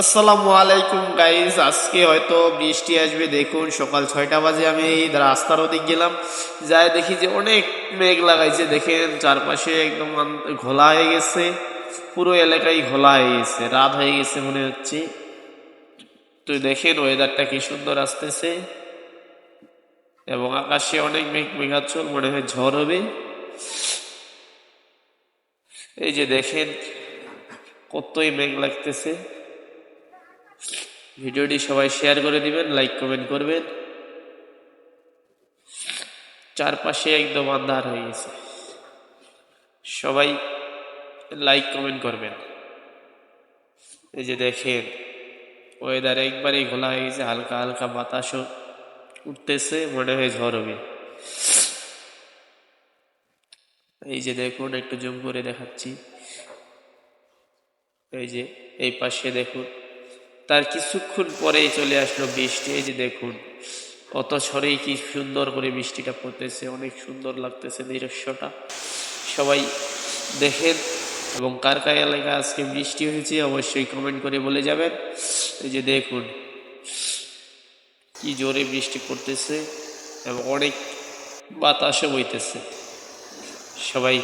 আসসালামু আলাইকুম গাইজ আজকে হয়তো বৃষ্টি আসবে, দেখুন, সকাল ছয়টা বাজে। আমি রাস্তার ওদিক গেলাম। যাই দেখি যে অনেক মেঘ লাগাইছে, দেখেন, চারপাশে একদম ঘোলা হয়ে গেছে। পুরো এলাকায় ঘোলা হয়ে গেছে, রাত হয়ে গেছে মনে হচ্ছে। তো দেখেন ওয়েদারটা কি সুন্দর আসতেছে। এবং আকাশে অনেক মেঘ মেঘাচ্ছল, মনে হয় ঝড় হবে। এই যে দেখেন, কতই মেঘ লাগতেছে। ভিডিওটি সবাই শেয়ার করে দিবেন, লাইক, কমেন্ট করবেন। চারপাশে একদম আন্ধার হয়ে গেছে। সবাই লাইক, কমেন্ট করবেন। এই যে দেখেন ওয়েদার একবারেই ঘোলা হয়ে গেছে, হালকা হালকা বাতাসও উঠতেছে, মনে হয় ঝড় হবে। এই যে দেখুন, একটু জুম করে দেখাচ্ছি। এই যে, এই পাশে দেখুন তার কিছুক্ষণ পরেই চলে আসলো বৃষ্টি। এই যে দেখুন অত ছড়েই কি সুন্দর করে বৃষ্টিটা পড়তেছে, অনেক সুন্দর লাগতেছে দৃশ্যটা। সবাই দেখেন এবং কার কার এলাকায় আজকে বৃষ্টি হয়েছে অবশ্যই কমেন্ট করে বলে যাবেন। এই যে দেখুন, কি জোরে বৃষ্টি পড়তেছে এবং অনেক বাতাসও বইতেছে। সবাই